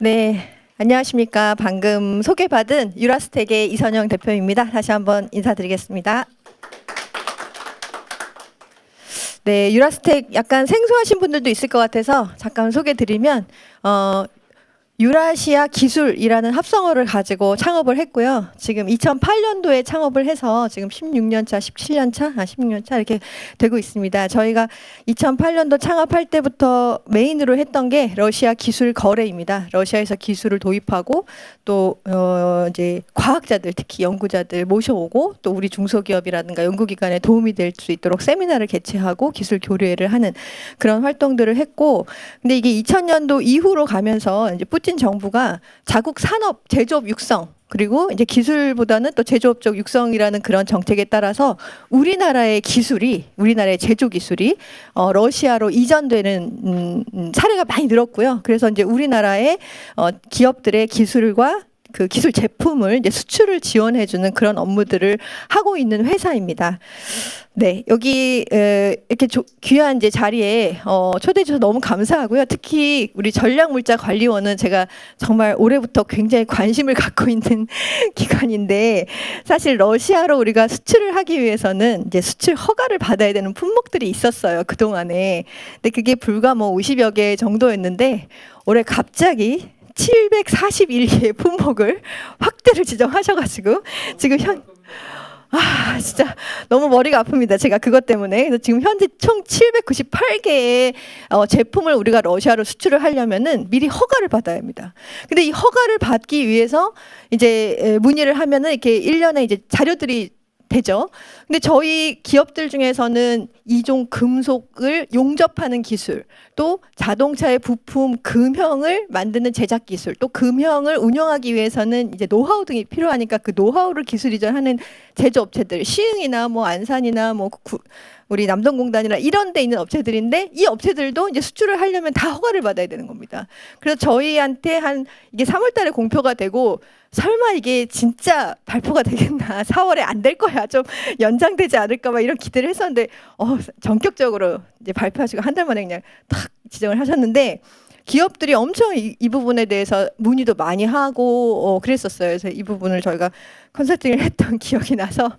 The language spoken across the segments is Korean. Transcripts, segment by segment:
네, 안녕하십니까. 방금 소개받은 유라스텍의 이선영 대표입니다. 다시 한번 인사드리겠습니다. 네, 유라스텍 약간 생소하신 분들도 있을 것 같아서 잠깐 소개드리면 어, 유라시아 기술이라는 합성어를 가지고 창업을 했고요. 지금 2008년도에 창업을 해서 지금 16년 차, 17년 차, 아 16년 차 이렇게 되고 있습니다. 저희가 2008년도 창업할 때부터 메인으로 했던 게 러시아 기술 거래입니다. 러시아에서 기술을 도입하고 또 어, 이제 과학자들 특히 연구자들 모셔오고 또 우리 중소기업이라든가 연구기관에 도움이 될 수 있도록 세미나를 개최하고 기술 교류회를 하는 그런 활동들을 했고 근데 이게 2000년도 이후로 가면서 이제 푸틴 정부가 자국 산업 제조업 육성 그리고 이제 기술보다는 또 제조업적 육성이라는 그런 정책에 따라서 우리나라의 기술이 우리나라의 제조 기술이 어, 러시아로 이전되는 음, 음, 사례가 많이 늘었고요. 그래서 이제 우리나라의 어, 기업들의 기술과 그 기술 제품을 이제 수출을 지원해주는 그런 업무들을 하고 있는 회사입니다. 네, 여기 에, 이렇게 조, 귀한 이제 자리에 어, 초대해 주셔서 너무 감사하고요. 특히 우리 전략물자관리원은 제가 정말 올해부터 굉장히 관심을 갖고 있는 기관인데 사실 러시아로 우리가 수출을 하기 위해서는 이제 수출 허가를 받아야 되는 품목들이 있었어요 그 동안에. 근데 그게 불과 뭐 50여 개 정도였는데 올해 갑자기 741개의 품목을 확대를 지정하셔가지고 지금 현 아, 진짜 너무 머리가 아픕니다. 제가 그것 때문에. 그래서 지금 현재 총 798개의 어, 제품을 우리가 러시아로 수출을 하려면은 미리 허가를 받아야 합니다. 근데 이 허가를 받기 위해서 이제 에, 문의를 하면은 이렇게 1년에 이제 자료들이 되죠. 근데 저희 기업들 중에서는 이종 금속을 용접하는 기술, 또 자동차의 부품 금형을 만드는 제작 기술, 또 금형을 운영하기 위해서는 이제 노하우 등이 필요하니까 그 노하우를 기술 이전하는 제조업체들, 시흥이나 뭐 안산이나 뭐 구, 우리 남동공단이나 이런 데 있는 업체들인데 이 업체들도 이제 수출을 하려면 다 허가를 받아야 되는 겁니다. 그래서 저희한테 한 이게 3월 달에 공표가 되고 설마 이게 진짜 발표가 되겠나 4월에 안 될 거야 좀 연장되지 않을까 막 이런 기대를 했었는데 어 전격적으로 이제 발표하시고 한 달 만에 그냥 탁 지정을 하셨는데 기업들이 엄청 이, 이 부분에 대해서 문의도 많이 하고 어, 그랬었어요. 그래서 이 부분을 저희가 컨설팅을 했던 기억이 나서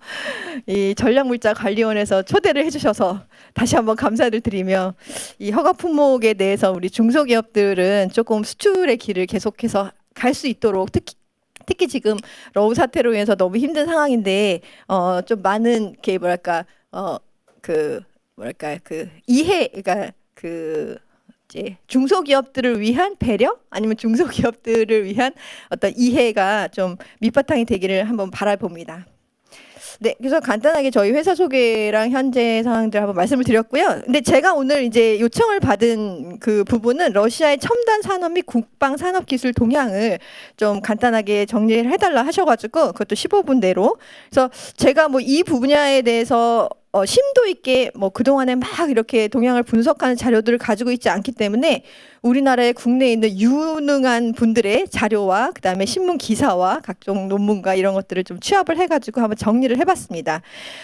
이 전략물자관리원에서 초대를 해주셔서 다시 한번 감사를 드리며 이 허가 품목에 대해서 우리 중소기업들은 조금 수출의 길을 계속해서 갈 수 있도록 특히 특히 지금 러우 사태로 인해서 너무 힘든 상황인데 어 좀 많은 게 뭐랄까 어 그 뭐랄까 그 이해 그러니까 그 이제 중소기업들을 위한 배려 아니면 중소기업들을 위한 어떤 이해가 좀 밑바탕이 되기를 한번 바라봅니다. 네, 그래서 간단하게 저희 회사 소개랑 현재 상황들 한번 말씀을 드렸고요. 근데 제가 오늘 이제 요청을 받은 그 부분은 러시아의 첨단 산업 및 국방 산업 기술 동향을 좀 간단하게 정리를 해달라 하셔가지고 그것도 15분 내로. 그래서 제가 뭐 이 분야에 대해서 어, 심도 있게 뭐 그동안에 막 이렇게 동향을 분석하는 자료들을 가지고 있지 않기 때문에 우리나라의 국내에 있는 유능한 분들의 자료와 그다음에 신문 기사와 각종 논문과 이런 것들을 좀 취합을 해가지고 한번 정리를 해봤습니다.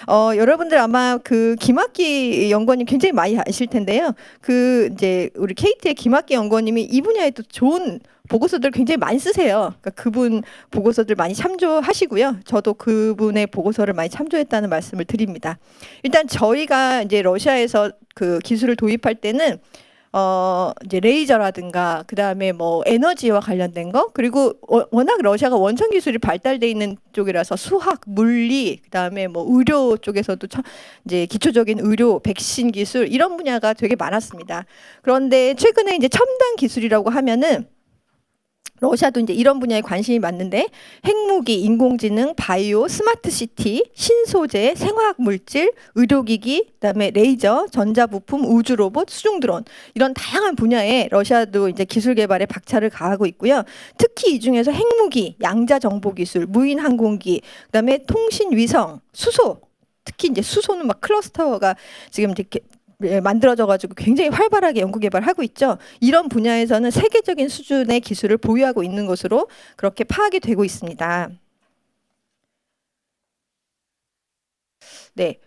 어, 여러분들 아마 그 김학기 연구원님 굉장히 많이 아실 텐데요. 그 이제 우리 KT의 김학기 연구원님이 이 분야에 또 좋은 보고서들 굉장히 많이 쓰세요. 그러니까 그분 보고서들 많이 참조하시고요. 저도 그분의 보고서를 많이 참조했다는 말씀을 드립니다. 일단 저희가 이제 러시아에서 그 기술을 도입할 때는 어 이제 레이저라든가 그다음에 뭐 에너지와 관련된 거 그리고 워- 워낙 러시아가 원천 기술이 발달돼 있는 쪽이라서 수학, 물리 그다음에 뭐 의료 쪽에서도 참 이제 기초적인 의료, 백신 기술 이런 분야가 되게 많았습니다. 그런데 최근에 이제 첨단 기술이라고 하면은 러시아도 이제 이런 분야에 관심이 많는데 핵무기, 인공지능, 바이오, 스마트 시티, 신소재, 생화학 물질, 의료기기, 그다음에 레이저, 전자부품, 우주 로봇, 수중 드론 이런 다양한 분야에 러시아도 이제 기술 개발에 박차를 가하고 있고요. 특히 이 중에서 핵무기, 양자 정보 기술, 무인 항공기, 그다음에 통신 위성, 수소 특히 이제 수소는 막 클러스터가 지금 이렇게 예, 만들어져 가지고 굉장히 활발하게 연구 개발하고 있죠. 이런 분야에서는 세계적인 수준의 기술을 보유하고 있는 것으로 그렇게 파악이 되고 있습니다. 네.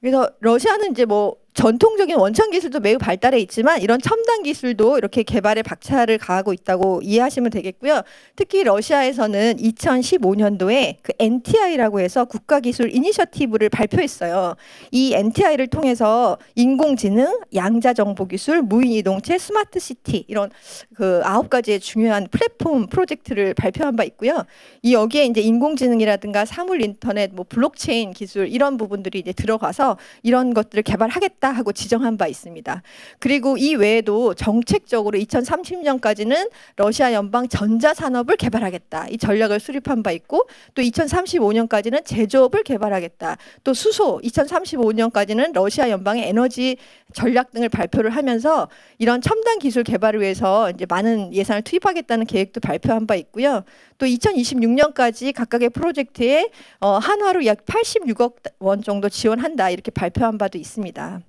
그래서 러시아는 이제 뭐 전통적인 원천 기술도 매우 발달해 있지만 이런 첨단 기술도 이렇게 개발에 박차를 가하고 있다고 이해하시면 되겠고요. 특히 러시아에서는 2015년도에 그 NTI라고 해서 국가 기술 이니셔티브를 발표했어요. 이 NTI를 통해서 인공지능, 양자 정보 기술, 무인 이동체, 스마트 시티 이런 그 아홉 가지의 중요한 플랫폼 프로젝트를 발표한 바 있고요. 이 여기에 이제 인공지능이라든가 사물 인터넷, 뭐 블록체인 기술 이런 부분들이 이제 들어가서 이런 것들을 개발하겠다 하고 지정한 바 있습니다. 그리고 이 외에도 정책적으로 2030년까지는 러시아 연방 전자 산업을 개발하겠다. 이 전략을 수립한 바 있고 또 2035년까지는 제조업을 개발하겠다. 또 수소 2035년까지는 러시아 연방의 에너지 전략 등을 발표를 하면서 이런 첨단 기술 개발을 위해서 이제 많은 예산을 투입하겠다는 계획도 발표한 바 있고요. 또 2026년까지 각각의 프로젝트에 어, 한화로 약 86억 원 정도 지원한다 이렇게 발표한 바도 있습니다.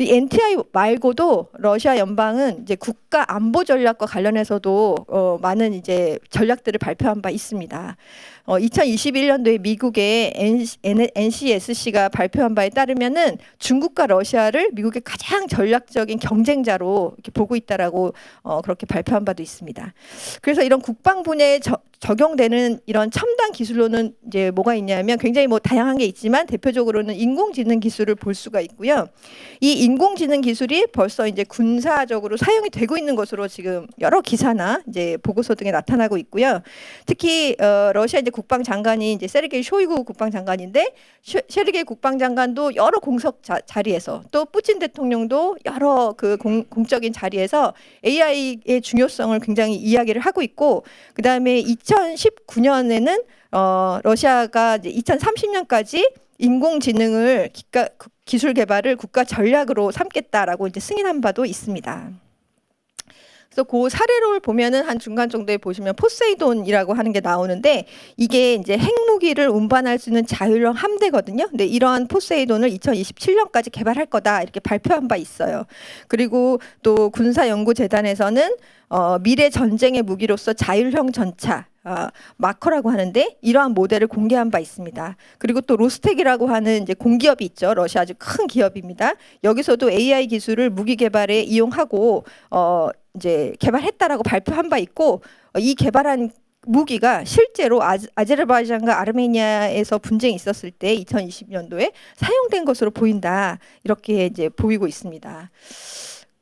이 NTI 말고도 러시아 연방은 이제 국가 안보 전략과 관련해서도 어, 많은 이제 전략들을 발표한 바 있습니다. 어, 2021년도에 미국의 NCSC가 발표한 바에 따르면은 중국과 러시아를 미국의 가장 전략적인 경쟁자로 이렇게 보고 있다라고 어, 그렇게 발표한 바도 있습니다. 그래서 이런 국방 분야에 저, 적용되는 이런 첨단 기술로는 이제 뭐가 있냐면 굉장히 뭐 다양한 게 있지만 대표적으로는 인공지능 기술을 볼 수가 있고요. 이 인공지능 기술이 벌써 이제 군사적으로 사용이 되고 있는 것으로 지금 여러 기사나 이제 보고서 등에 나타나고 있고요. 특히 어, 러시아 이제 국방장관이 이제 세르게이 쇼이구 국방장관인데 쉐- 세르게이 국방장관도 여러 공석 자, 자리에서 또 푸틴 대통령도 여러 그 공, 공적인 자리에서 AI의 중요성을 굉장히 이야기를 하고 있고 그 다음에 2019년에는 어, 러시아가 이제 2030년까지 인공지능을 기가, 기술 개발을 국가 전략으로 삼겠다라고 이제 승인한 바도 있습니다. 그래서 그 사례를 보면은 한 중간 정도에 보시면 포세이돈이라고 하는 게 나오는데 이게 이제 핵무기를 운반할 수 있는 자율형 함대거든요. 근데 이러한 포세이돈을 2027년까지 개발할 거다 이렇게 발표한 바 있어요. 그리고 또 군사연구재단에서는 어, 미래 전쟁의 무기로서 자율형 전차 아, 마커라고 하는데 이러한 모델을 공개한 바 있습니다. 그리고 또 로스텍이라고 하는 이제 공기업이 있죠. 러시아 아주 큰 기업입니다. 여기서도 AI 기술을 무기 개발에 이용하고 어 이제 개발했다라고 발표한 바 있고 어, 이 개발한 무기가 실제로 아제르바이잔과 아르메니아에서 분쟁이 있었을 때 2020년도에 사용된 것으로 보인다. 이렇게 이제 보이고 있습니다.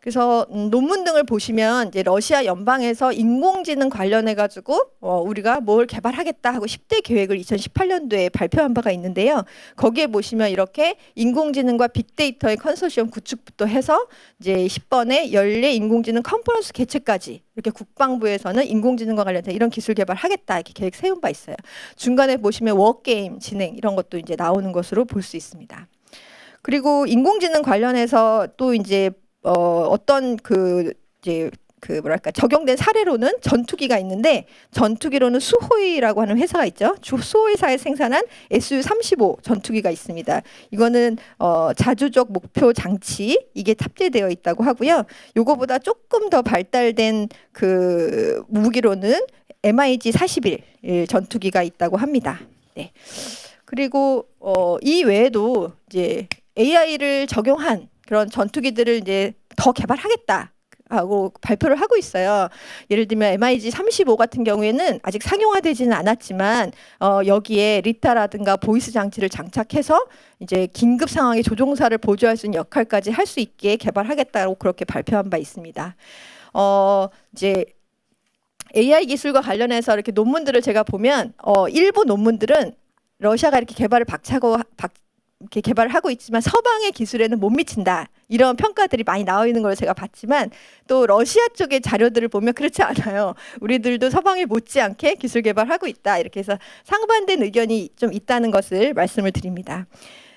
그래서 음, 논문 등을 보시면 이제 러시아 연방에서 인공지능 관련해 가지고 어, 우리가 뭘 개발하겠다 하고 10대 계획을 2018년도에 발표한 바가 있는데요. 거기에 보시면 이렇게 인공지능과 빅데이터의 컨소시엄 구축부터 해서 이제 10번의 연례 인공지능 컨퍼런스 개최까지 이렇게 국방부에서는 인공지능과 관련된 이런 기술 개발하겠다 이렇게 계획 세운 바 있어요. 중간에 보시면 워게임 진행 이런 것도 이제 나오는 것으로 볼 수 있습니다. 그리고 인공지능 관련해서 또 이제 어, 어떤 그 이제 그 뭐랄까 적용된 사례로는 전투기가 있는데 전투기로는 수호이라고 하는 회사가 있죠. 주 수호이사에 생산한 SU-35 전투기가 있습니다. 이거는 어, 자주적 목표 장치 이게 탑재되어 있다고 하고요. 요거보다 조금 더 발달된 그 무기로는 MiG 41 전투기가 있다고 합니다. 네. 그리고 어, 이 외에도 이제 AI를 적용한 그런 전투기들을 이제 더 개발하겠다. 하고 발표를 하고 있어요. 예를 들면 MiG 35 같은 경우에는 아직 상용화되지는 않았지만 어, 여기에 리타라든가 보이스 장치를 장착해서 이제 긴급 상황에 조종사를 보조할 수 있는 역할까지 할 수 있게 개발하겠다고 그렇게 발표한 바 있습니다. 어, 이제 AI 기술과 관련해서 이렇게 논문들을 제가 보면 어, 일부 논문들은 러시아가 이렇게 개발을 박차고 박, 이렇게 개발을 하고 있지만 서방의 기술에는 못 미친다 이런 평가들이 많이 나와 있는 걸 제가 봤지만 또 러시아 쪽의 자료들을 보면 그렇지 않아요. 우리들도 서방에 못지않게 기술 개발하고 있다 이렇게 해서 상반된 의견이 좀 있다는 것을 말씀을 드립니다.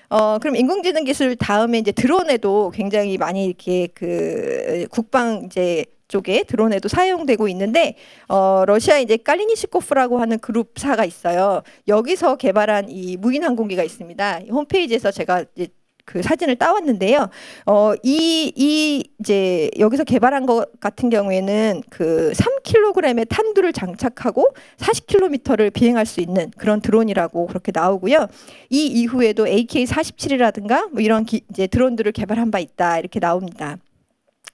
어 그럼 인공지능 기술 다음에 이제 드론에도 굉장히 많이 이렇게 그 국방 이제 쪽에 드론에도 사용되고 있는데 어 러시아 이제 깔리니시코프라고 하는 그룹사가 있어요. 여기서 개발한 이 무인 항공기가 있습니다. 이 홈페이지에서 제가 이제 그 사진을 따왔는데요. 어, 이, 이 이제 여기서 개발한 것 같은 경우에는 그 3kg의 탄두를 장착하고 40km를 비행할 수 있는 그런 드론이라고 그렇게 나오고요. 이 이후에도 AK-47이라든가 뭐 이런 기, 이제 드론들을 개발한 바 있다 이렇게 나옵니다.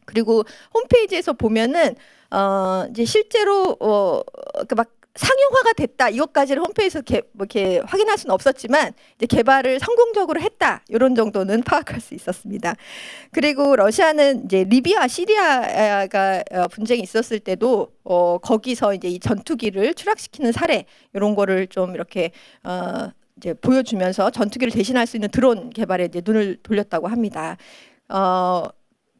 그리고 홈페이지에서 보면은 어 이제 실제로 어막 상용화가 됐다 이것까지를 홈페이지에서 개, 뭐 이렇게 확인할 수는 없었지만 이제 개발을 성공적으로 했다 이런 정도는 파악할 수 있었습니다. 그리고 러시아는 이제 리비아, 시리아가 어, 분쟁이 있었을 때도 어, 거기서 이제 이 전투기를 추락시키는 사례 이런 거를 좀 이렇게 어, 이제 보여주면서 전투기를 대신할 수 있는 드론 개발에 이제 눈을 돌렸다고 합니다. 어,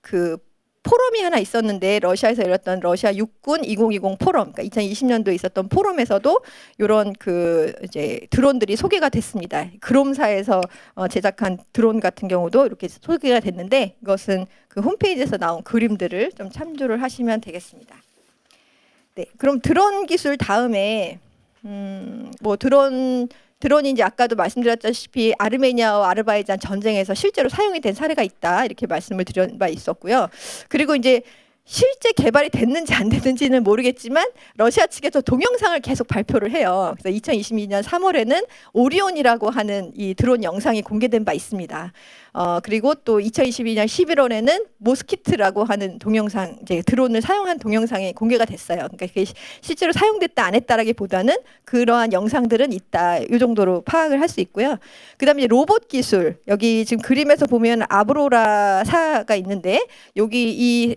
그 포럼이 하나 있었는데 러시아에서 열렸던 러시아 육군 2020 포럼, 그러니까 2020년도에 있었던 포럼에서도 이런 그 이제 드론들이 소개가 됐습니다. 그롬사에서 어, 제작한 드론 같은 경우도 이렇게 소개가 됐는데 이것은 그 홈페이지에서 나온 그림들을 좀 참조를 하시면 되겠습니다. 네, 그럼 드론 기술 다음에 음, 뭐 드론 드론이 이제 아까도 말씀드렸다시피 아르메니아와 아르바이잔 전쟁에서 실제로 사용이 된 사례가 있다 이렇게 말씀을 드린 바 있었고요. 그리고 이제 실제 개발이 됐는지 안 됐는지는 모르겠지만 러시아 측에서 동영상을 계속 발표를 해요. 그래서 2022년 3월에는 오리온이라고 하는 이 드론 영상이 공개된 바 있습니다. 어, 그리고 또 2022년 11월에는 모스키트라고 하는 동영상 이제 드론을 사용한 동영상이 공개가 됐어요. 그러니까 그게 시- 실제로 사용됐다 안 했다라기보다는 그러한 영상들은 있다. 이 정도로 파악을 할 수 있고요. 그다음에 로봇 기술 여기 지금 그림에서 보면 아브로라사가 있는데 여기 이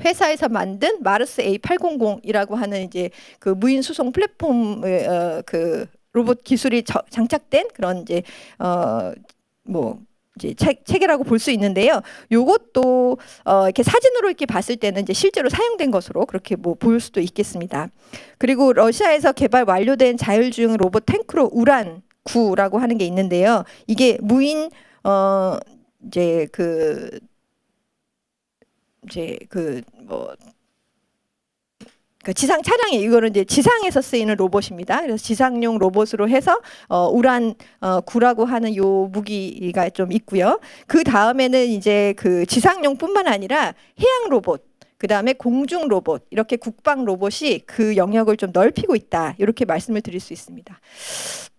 회사에서 만든 마르스 A800이라고 하는 이제 그 무인 수송 플랫폼의 어, 그 로봇 기술이 저- 장착된 그런 이제 어뭐 이제 체, 체계라고 볼 수 있는데요. 요것도 어 이렇게 사진으로 이렇게 봤을 때는 이제 실제로 사용된 것으로 그렇게 뭐 보일 수도 있겠습니다. 그리고 러시아에서 개발 완료된 자율주행 로봇 탱크로 우란 9라고 하는 게 있는데요. 이게 무인 어 이제 그 이제 그뭐 그 지상 차량에 이거는 이제 지상에서 쓰이는 로봇입니다. 그래서 지상용 로봇으로 해서 어 우란 어 9라고 하는 요 무기가 좀 있고요. 그 다음에는 이제 그 지상용뿐만 아니라 해양 로봇 그 다음에 공중 로봇 이렇게 국방 로봇이 그 영역을 좀 넓히고 있다 이렇게 말씀을 드릴 수 있습니다.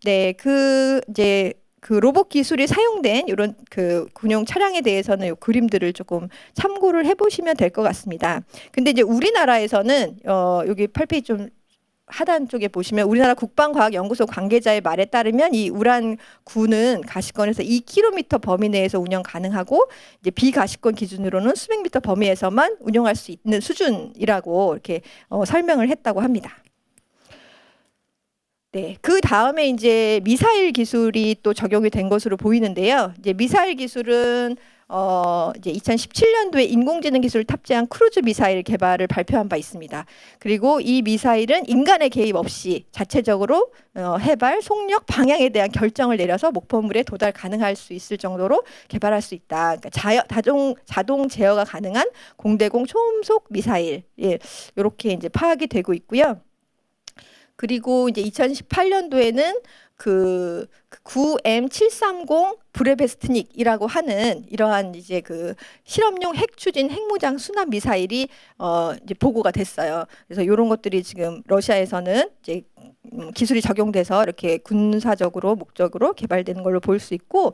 네, 그 이제 그 로봇 기술이 사용된 이런 그 군용 차량에 대해서는 요 그림들을 조금 참고를 해보시면 될 것 같습니다. 근데 이제 우리나라에서는 어 여기 8페이지 좀 하단 쪽에 보시면 우리나라 국방과학연구소 관계자의 말에 따르면 이 우란 구는 가시권에서 2km 범위 내에서 운영 가능하고 이제 비가시권 기준으로는 수백 미터 범위에서만 운영할 수 있는 수준이라고 이렇게 어, 설명을 했다고 합니다. 네, 그 다음에 이제 미사일 기술이 또 적용이 된 것으로 보이는데요. 이제 미사일 기술은 어 이제 2017년도에 인공지능 기술을 탑재한 크루즈 미사일 개발을 발표한 바 있습니다. 그리고 이 미사일은 인간의 개입 없이 자체적으로 어, 해발, 속력, 방향에 대한 결정을 내려서 목표물에 도달 가능할 수 있을 정도로 개발할 수 있다. 그러니까 자여, 자동 자동 제어가 가능한 공대공 초음속 미사일 예, 이렇게 이제 파악이 되고 있고요. 그리고 이제 2018년도에는 그 9M730 브레베스트닉이라고 하는 이러한 이제 그 실험용 핵 추진 핵무장 순환 미사일이 어 이제 보고가 됐어요. 그래서 이런 것들이 지금 러시아에서는 이제 음, 기술이 적용돼서 이렇게 군사적으로 목적으로 개발되는 걸로 볼 수 있고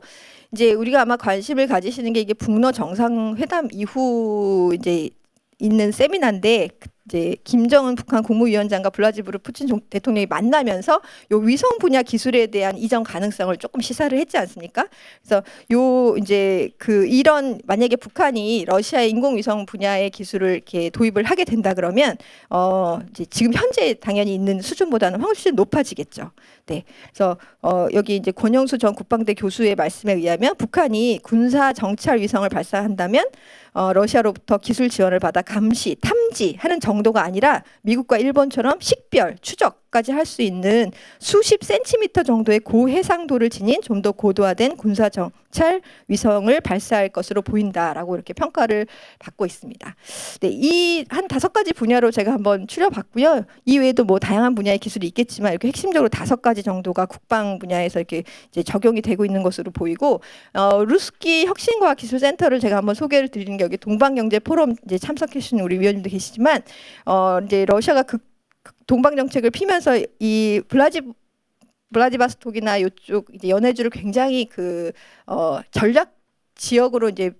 이제 우리가 아마 관심을 가지시는 게 이게 북러 정상회담 이후 이제 있는 세미나인데 그 이제 김정은 북한 국무위원장과 블라디미르 푸틴 종- 대통령이 만나면서 요 위성 분야 기술에 대한 이전 가능성을 조금 시사를 했지 않습니까? 그래서 요 이제 그 이런 만약에 북한이 러시아의 인공위성 분야의 기술을 이렇게 도입을 하게 된다 그러면 어 이제 지금 현재 당연히 있는 수준보다는 훨씬 높아지겠죠. 네. 그래서 어 여기 이제 권영수 전 국방대 교수의 말씀에 의하면 북한이 군사 정찰 위성을 발사한다면 어, 러시아로부터 기술 지원을 받아 감시, 탐지 하는 정 도가 아니라 미국과 일본처럼 식별, 추적 까지 할 수 있는 수십 센티미터 정도의 고해상도를 지닌 좀 더 고도화된 군사 정찰 위성을 발사할 것으로 보인다라고 이렇게 평가를 받고 있습니다. 네, 이 한 다섯 가지 분야로 제가 한번 추려봤고요. 이 외에도 뭐 다양한 분야의 기술이 있겠지만 이렇게 핵심적으로 다섯 가지 정도가 국방 분야에서 이렇게 이제 적용이 되고 있는 것으로 보이고 어, 루스키 혁신과학기술센터를 제가 한번 소개를 드리는 게 여기 동방경제 포럼 이제 참석해 주신 우리 위원님도 계시지만 어, 이제 러시아가 극, 극 동방 정책을 피면서 이 블라지 블라디바스톡이나 이쪽 이제 연해주를 굉장히 그 어, 전략 지역으로 이제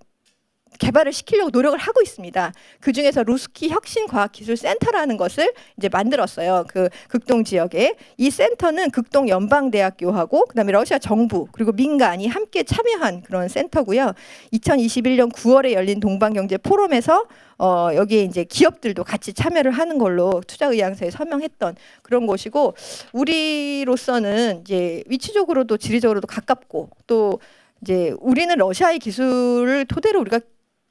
개발을 시키려고 노력을 하고 있습니다. 그 중에서 루스키 혁신과학기술센터라는 것을 이제 만들었어요. 그 극동 지역에 이 센터는 극동 연방대학교하고 그다음에 러시아 정부 그리고 민간이 함께 참여한 그런 센터고요. 2021년 9월에 열린 동방경제 포럼에서 어, 여기에 이제 기업들도 같이 참여를 하는 걸로 투자 의향서에 서명했던 그런 곳이고 우리로서는 이제 위치적으로도 지리적으로도 가깝고 또 이제 우리는 러시아의 기술을 토대로 우리가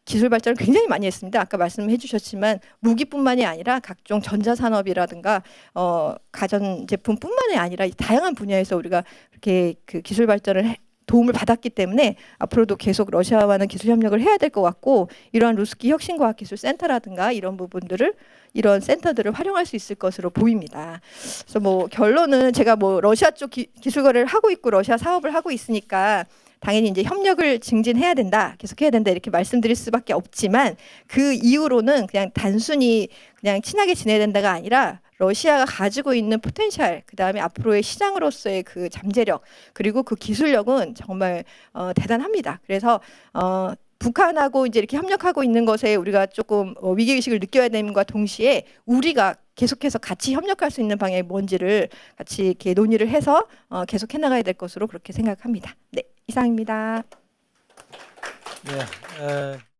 기술 발전을 굉장히 많이 했습니다. 아까 말씀해 주셨지만 무기뿐만이 아니라 각종 전자산업이라든가 어, 가전 제품뿐만이 아니라 다양한 분야에서 우리가 이렇게 그 기술 발전을 해- 도움을 받았기 때문에 앞으로도 계속 러시아와는 기술 협력을 해야 될 것 같고 이러한 루스키 혁신과학기술센터라든가 이런 부분들을 이런 센터들을 활용할 수 있을 것으로 보입니다. 그래서 뭐 결론은 제가 뭐 러시아 쪽 기, 기술 거래를 하고 있고 러시아 사업을 하고 있으니까 당연히 이제 협력을 증진해야 된다, 계속해야 된다 이렇게 말씀드릴 수밖에 없지만 그 이후로는 그냥 단순히 그냥 친하게 지내야 된다가 아니라 러시아가 가지고 있는 포텐셜, 그 다음에 앞으로의 시장으로서의 그 잠재력, 그리고 그 기술력은 정말 어, 대단합니다. 그래서 어, 북한하고 이제 이렇게 협력하고 있는 것에 우리가 조금 어, 위기 의식을 느껴야 됨과 동시에 우리가 계속해서 같이 협력할 수 있는 방향이 뭔지를 같이 이렇게 논의를 해서 어, 계속 해나가야 될 것으로 그렇게 생각합니다. 네, 이상입니다. 네, 에,